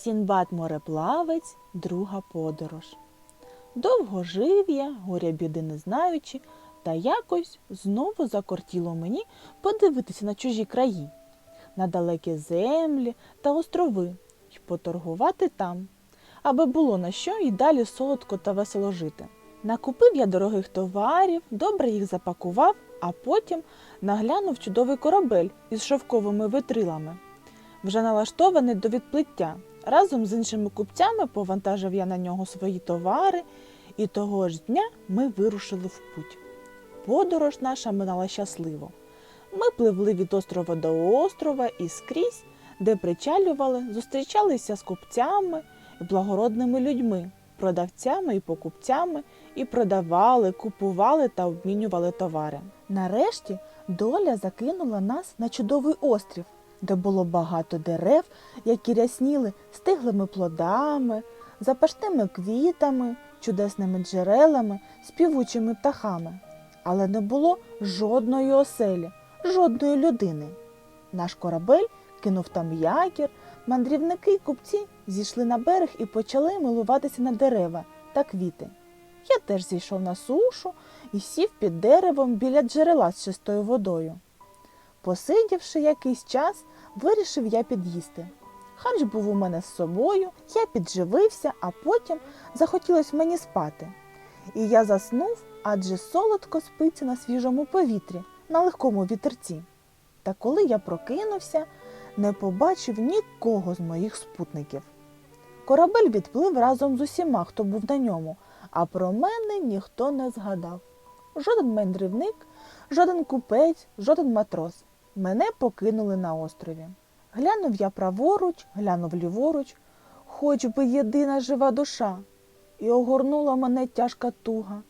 Сінбад мореплавець, друга подорож. Довго жив я, горя біди не знаючи, та якось знову закортіло мені подивитися на чужі краї, на далекі землі та острови й поторгувати там, аби було на що й далі солодко та весело жити. Накупив я дорогих товарів, добре їх запакував, а потім наглянув чудовий корабель із шовковими витрилами, вже налаштований до відплиття. Разом з іншими купцями повантажив я на нього свої товари, і того ж дня ми вирушили в путь. Подорож наша минала щасливо. Ми пливли від острова до острова і скрізь, де причалювали, зустрічалися з купцями і благородними людьми, продавцями і покупцями, і продавали, купували та обмінювали товари. Нарешті доля закинула нас на чудовий острів, де було багато дерев, які рясніли стиглими плодами, запашними квітами, чудесними джерелами, співучими птахами. Але не було жодної оселі, жодної людини. Наш корабель кинув там якір, мандрівники й купці зійшли на берег і почали милуватися на дерева та квіти. Я теж зійшов на сушу і сів під деревом біля джерела з чистою водою. Посидівши якийсь час, вирішив я під'їсти. Ханч був у мене з собою, я підживився, а потім захотілося мені спати. І я заснув, адже солодко спиться на свіжому повітрі, на легкому вітерці. Та коли я прокинувся, не побачив нікого з моїх спутників. Корабель відплив разом з усіма, хто був на ньому, а про мене ніхто не згадав. Жоден мандрівник, жоден купець, жоден матрос. Мене покинули на острові. Глянув я праворуч, глянув ліворуч, хоч би єдина жива душа, і огорнула мене тяжка туга,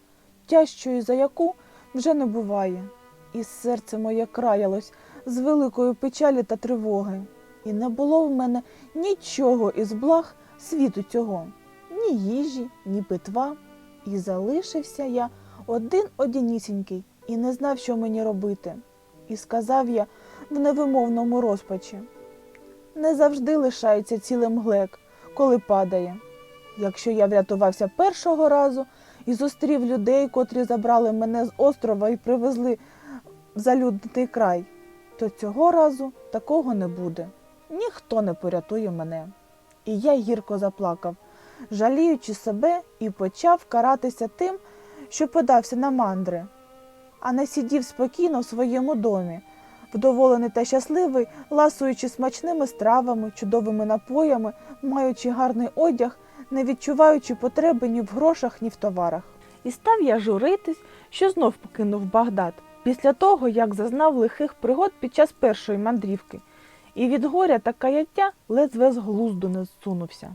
тяжчою за яку вже не буває. І серце моє краялось з великої печалі та тривоги, і не було в мене нічого із благ світу цього, ні їжі, ні питва. І залишився я один одінісінький і не знав, що мені робити. І сказав я в невимовному розпачі. Не завжди лишається цілим глек, коли падає. Якщо я врятувався першого разу і зустрів людей, котрі забрали мене з острова і привезли в залюдний край, то цього разу такого не буде. Ніхто не порятує мене. І я гірко заплакав, жаліючи себе, і почав каратися тим, що подався на мандри, а не сидів спокійно в своєму домі, вдоволений та щасливий, ласуючи смачними стравами, чудовими напоями, маючи гарний одяг, не відчуваючи потреби ні в грошах, ні в товарах. І став я журитись, що знов покинув Багдад, після того, як зазнав лихих пригод під час першої мандрівки, і від горя та каяття ледве з глузду не зсунувся.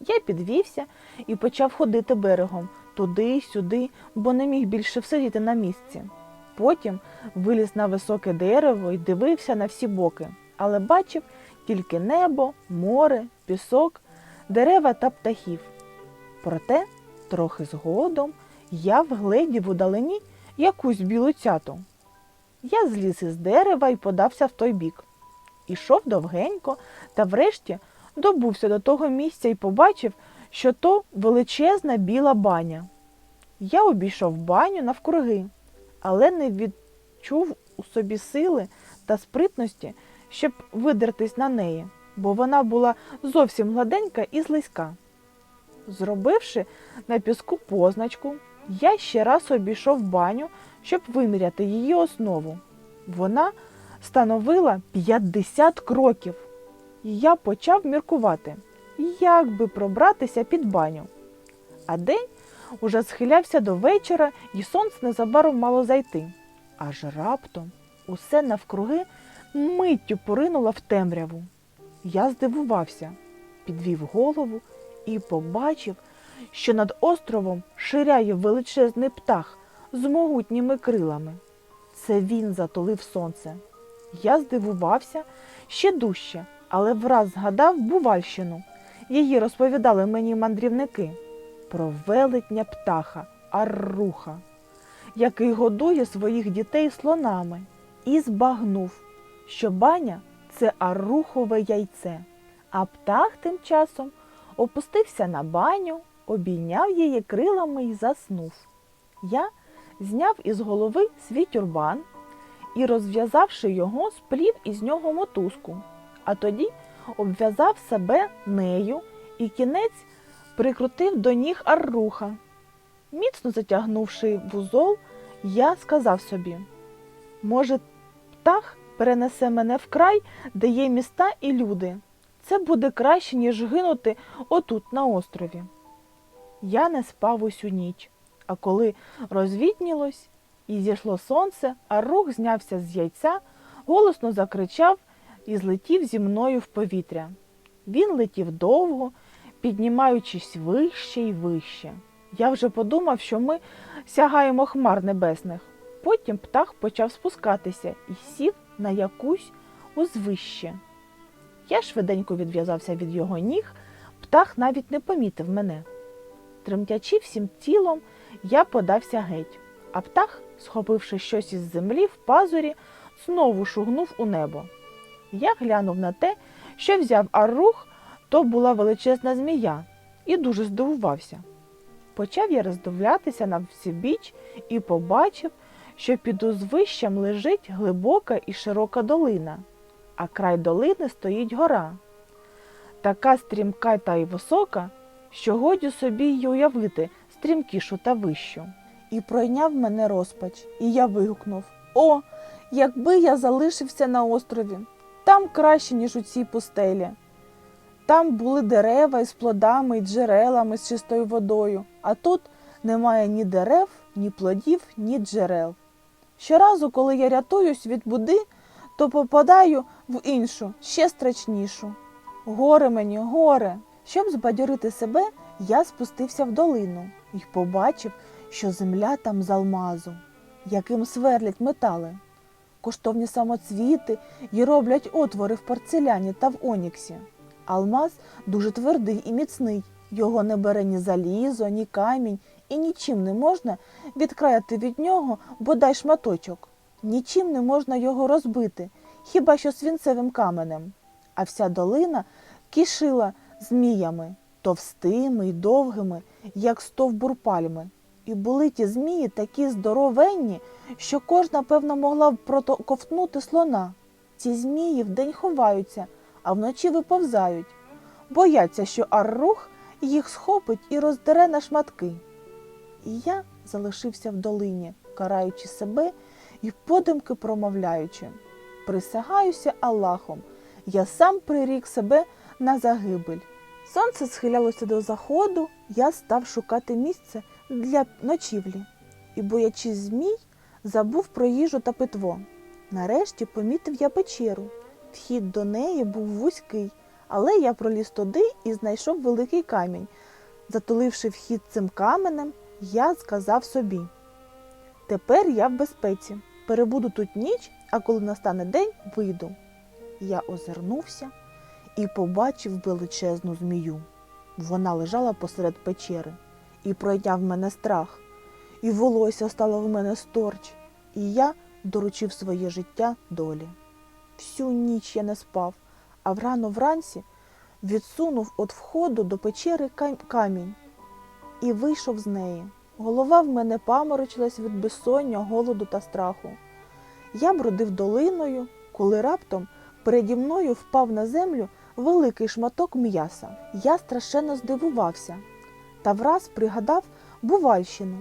Я підвівся і почав ходити берегом туди сюди, бо не міг більше всидіти на місці. Потім виліз на високе дерево і дивився на всі боки, але бачив тільки небо, море, пісок, дерева та птахів. Проте, трохи згодом, я вгледів у далині якусь білу цяту. Я зліз із дерева і подався в той бік. Ішов довгенько та врешті добувся до того місця і побачив, що то величезна біла баня. Я обійшов баню навкруги, але не відчув у собі сили та спритності, щоб видертись на неї, бо вона була зовсім гладенька і злизька. Зробивши на піску позначку, я ще раз обійшов баню, щоб виміряти її основу. Вона становила 50 кроків, і я почав міркувати, як би пробратися під баню. А день уже схилявся до вечора, і сонце незабаром мало зайти. Аж раптом усе навкруги миттю поринуло в темряву. Я здивувався, підвів голову і побачив, що над островом ширяє величезний птах з могутніми крилами. Це він затулив сонце. Я здивувався ще дужче, але враз згадав Бувальщину. Її розповідали мені мандрівники про велетня птаха Арруха, який годує своїх дітей слонами, і збагнув, що баня це арухове яйце, А птах тим часом опустився на баню, обійняв її крилами і заснув. Я зняв із голови свій тюрбан і, розв'язавши його, сплів із нього мотузку, а тоді обв'язав себе нею і кінець прикрутив до ніг арруха. Міцно затягнувши вузол, я сказав собі, може, птах перенесе мене в край, де є міста і люди. Це буде краще, ніж гинути отут на острові. Я не спав усю ніч, а коли розвітнілось і зійшло сонце, а рух знявся з яйця, голосно закричав і злетів зі мною в повітря. Він летів довго, піднімаючись вище й вище. Я вже подумав, що ми сягаємо хмар небесних. Потім птах почав спускатися і сів на якусь узвище. Я швиденько відв'язався від його ніг, птах навіть не помітив мене. Тремтячи всім тілом, я подався геть, а птах, схопивши щось із землі в пазурі, знову шугнув у небо. Я глянув на те, що взяв аррух, то була величезна змія, і дуже здивувався. Почав я роздивлятися на всебіч і побачив, що під узвищем лежить глибока і широка долина, а край долини стоїть гора. Така стрімка та й висока, що годі собі й уявити стрімкішу та вищу. І пройняв мене розпач, і я вигукнув О, якби я залишився на острові, там краще, ніж у цій пустелі. Там були дерева із плодами і джерелами з чистою водою, а тут немає ні дерев, ні плодів, ні джерел. Щоразу, коли я рятуюсь від буди, то попадаю в іншу, ще страшнішу. Горе мені, горе. Щоб збадьорити себе, я спустився в долину і побачив, що земля там з алмазу, яким сверлять метали. Коштовні самоцвіти й роблять отвори в порцеляні та в оніксі. Алмаз дуже твердий і міцний. Його не бере ні залізо, ні камінь, і нічим не можна відкраяти від нього бодай шматочок. Нічим не можна його розбити, хіба що свінцевим каменем. А вся долина кишила зміями, товстими й довгими, як стовбур пальми. І були ті змії такі здоровенні, що кожна, певно, могла б протоковтнути слона. Ці змії вдень ховаються, а вночі виповзають. Бояться, що аррух їх схопить і роздере на шматки. І я залишився в долині, караючи себе і подумки промовляючи. Присягаюся Аллахом, я сам прирік себе на загибель. Сонце схилялося до заходу, я став шукати місце для ночівлі і, боячись змій, забув про їжу та питво. Нарешті помітив я печеру. Вхід до неї був вузький, але я проліз туди і знайшов великий камінь. Затуливши вхід цим каменем, я сказав собі: Тепер я в безпеці, перебуду тут ніч, а коли настане день, вийду. Я озирнувся і побачив величезну змію. Вона лежала посеред печери і пройняв мене страх, і волосся стало в мене сторч, і я доручив своє життя долі. Всю ніч я не спав, а врано вранці відсунув від входу до печери камінь і вийшов з неї. Голова в мене паморочилась від безсоння, голоду та страху. Я бродив долиною, коли раптом переді мною впав на землю великий шматок м'яса. Я страшенно здивувався та враз пригадав Бувальщину,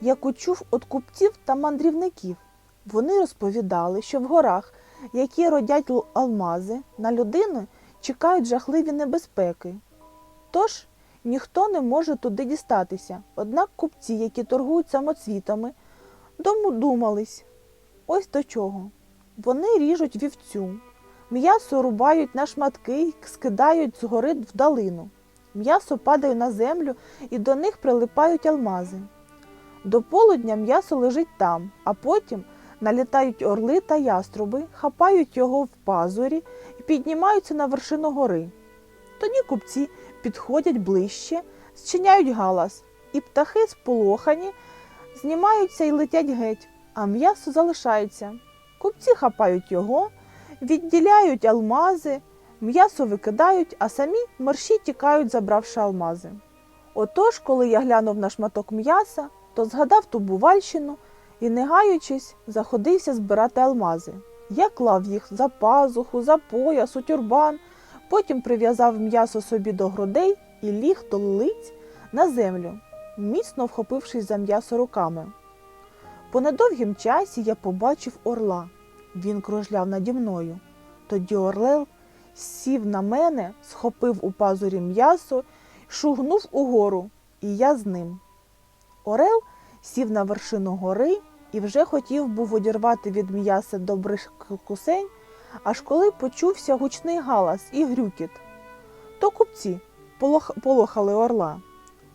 яку чув від купців та мандрівників. Вони розповідали, що в горах, які родять алмази, на людину чекають жахливі небезпеки. Тож ніхто не може туди дістатися. Однак купці, які торгують самоцвітами, дому думались ось до чого. Вони ріжуть вівцю, м'ясо рубають на шматки скидають з гори в долину. М'ясо падає на землю і до них прилипають алмази. До полудня м'ясо лежить там, а потім налітають орли та яструби, хапають його в пазурі і піднімаються на вершину гори. Тоді купці підходять ближче, зчиняють галас, і птахи сполохані, знімаються і летять геть, а м'ясо залишається. Купці хапають його, відділяють алмази, М'ясо викидають, а самі мерщі тікають, забравши алмази. Отож, коли я глянув на шматок м'яса, то згадав ту бувальщину і, не гаючись, заходився збирати алмази. Я клав їх за пазуху, за пояс, у тюрбан, потім прив'язав м'ясо собі до грудей і ліг до лиць на землю, міцно вхопившись за м'ясо руками. По недовгім часі я побачив орла. Він кружляв наді мною. Тоді орлел сів на мене, схопив у пазурі м'ясо, шугнув угору, і я з ним. Орел сів на вершину гори і вже хотів був одірвати від м'яса добрих кусень, аж коли почувся гучний галас і грюкіт. То купці полох- полохали орла.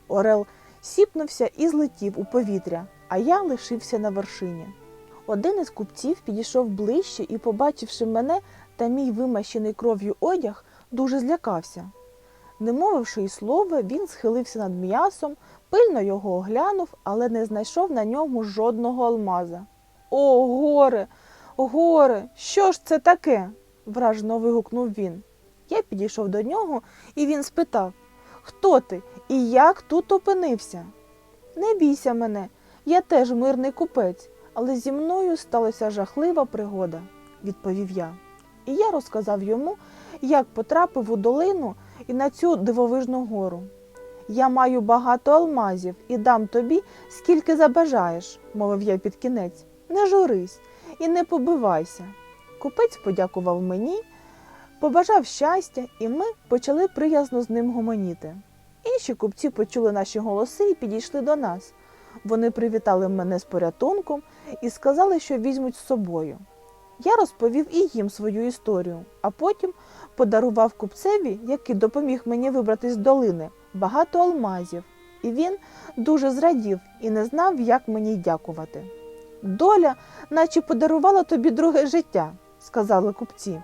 Орел сіпнувся і злетів у повітря, а я лишився на вершині. Один із купців підійшов ближче і, побачивши мене та мій вимащений кров'ю одяг, дуже злякався. Не мовивши й слова, він схилився над м'ясом, пильно його оглянув, але не знайшов на ньому жодного алмаза. О, горе, горе, що ж це таке? вражено вигукнув він. Я підійшов до нього, і він спитав Хто ти і як тут опинився? Не бійся мене, я теж мирний купець, але зі мною сталася жахлива пригода, відповів я. І я розказав йому, як потрапив у долину і на цю дивовижну гору. Я маю багато алмазів і дам тобі, скільки забажаєш, мовив я під кінець. Не журись і не побивайся. Купець подякував мені, побажав щастя, і ми почали приязно з ним гомоніти. Інші купці почули наші голоси і підійшли до нас. Вони привітали мене з порятунком і сказали, що візьмуть з собою. Я розповів і їм свою історію, а потім подарував купцеві, який допоміг мені вибратись з долини, багато алмазів, і він дуже зрадів і не знав, як мені дякувати. Доля, наче подарувала тобі друге життя, сказали купці.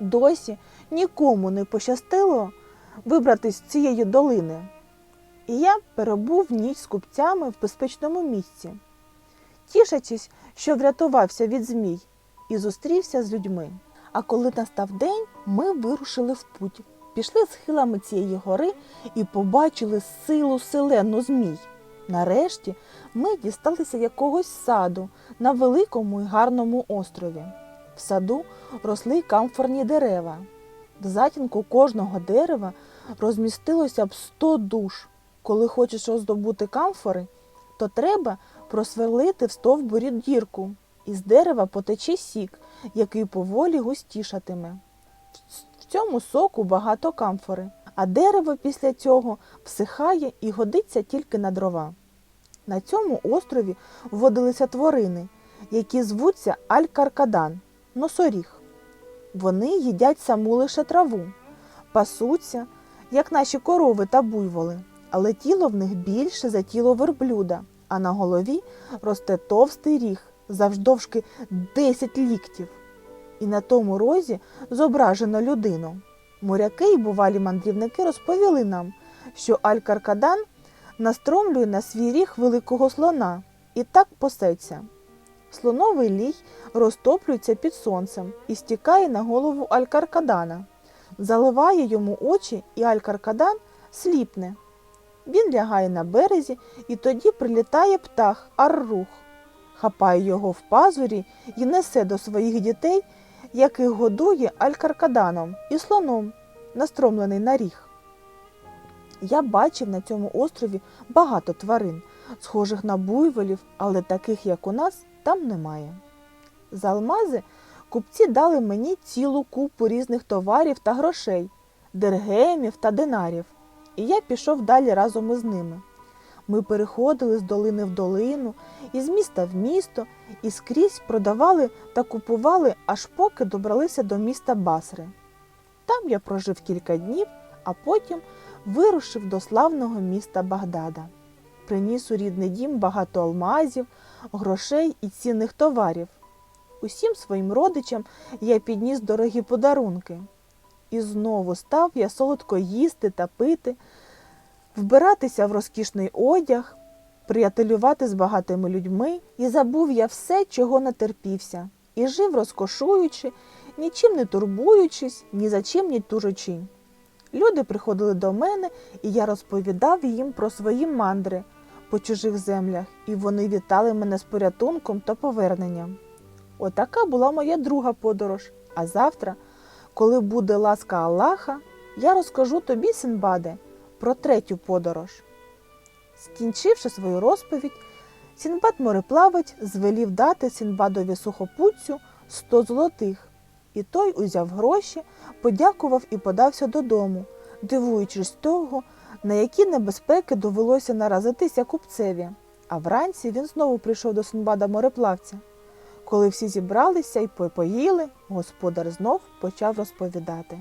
Досі нікому не пощастило вибратись з цієї долини. І я перебув ніч з купцями в безпечному місці, тішачись, що врятувався від змій і зустрівся з людьми. А коли настав день, ми вирушили в путь, пішли схилами цієї гори і побачили силу селену змій. Нарешті ми дісталися якогось саду на великому і гарному острові. В саду росли камфорні дерева. В затінку кожного дерева розмістилося б сто душ. Коли хочеш роздобути камфори, то треба просверлити в стовбурі дірку. Із дерева потече сік, який поволі густішатиме. В цьому соку багато камфори, а дерево після цього всихає і годиться тільки на дрова. На цьому острові водилися тварини, які звуться аль-каркадан, носоріг. Вони їдять саму лише траву, пасуться, як наші корови та буйволи, але тіло в них більше за тіло верблюда, а на голові росте товстий ріг, завждовжки 10 ліктів. І на тому розі зображено людину. Моряки й бувалі мандрівники розповіли нам, що Аль-Каркадан настромлює на свій ріг великого слона і так посеться. Слоновий лій розтоплюється під сонцем і стікає на голову Аль-Каркадана, заливає йому очі, і Аль-Каркадан сліпне. Він лягає на березі, і тоді прилітає птах Аррух, хапає його в пазурі і несе до своїх дітей, яких годує Аль-Каркаданом і слоном, настромлений на ріг. Я бачив на цьому острові багато тварин, схожих на буйволів, але таких, як у нас, там немає. За алмази купці дали мені цілу купу різних товарів та грошей, дергемів та динарів, і я пішов далі разом із ними. Ми переходили з долини в долину, із міста в місто, і скрізь продавали та купували, аж поки добралися до міста Басри. Там я прожив кілька днів, а потім вирушив до славного міста Багдада. Приніс у рідний дім багато алмазів, грошей і цінних товарів. Усім своїм родичам я підніс дорогі подарунки. І знову став я солодко їсти та пити, вбиратися в розкішний одяг, приятелювати з багатими людьми, і забув я все, чого натерпівся, і жив розкошуючи, нічим не турбуючись, ні за чим не тужучи. Люди приходили до мене, і я розповідав їм про свої мандри по чужих землях, і вони вітали мене з порятунком та поверненням. Отака була моя друга подорож. А завтра, коли буде ласка Аллаха, я розкажу тобі, Синбаде, про третю подорож. Скінчивши свою розповідь, Сінбад мореплавець звелів дати Сінбадові сухопутцю сто золотих, і той узяв гроші, подякував і подався додому, дивуючись того, на які небезпеки довелося наразитися купцеві. А вранці він знову прийшов до Синбада мореплавця. Коли всі зібралися і попоїли, господар знов почав розповідати.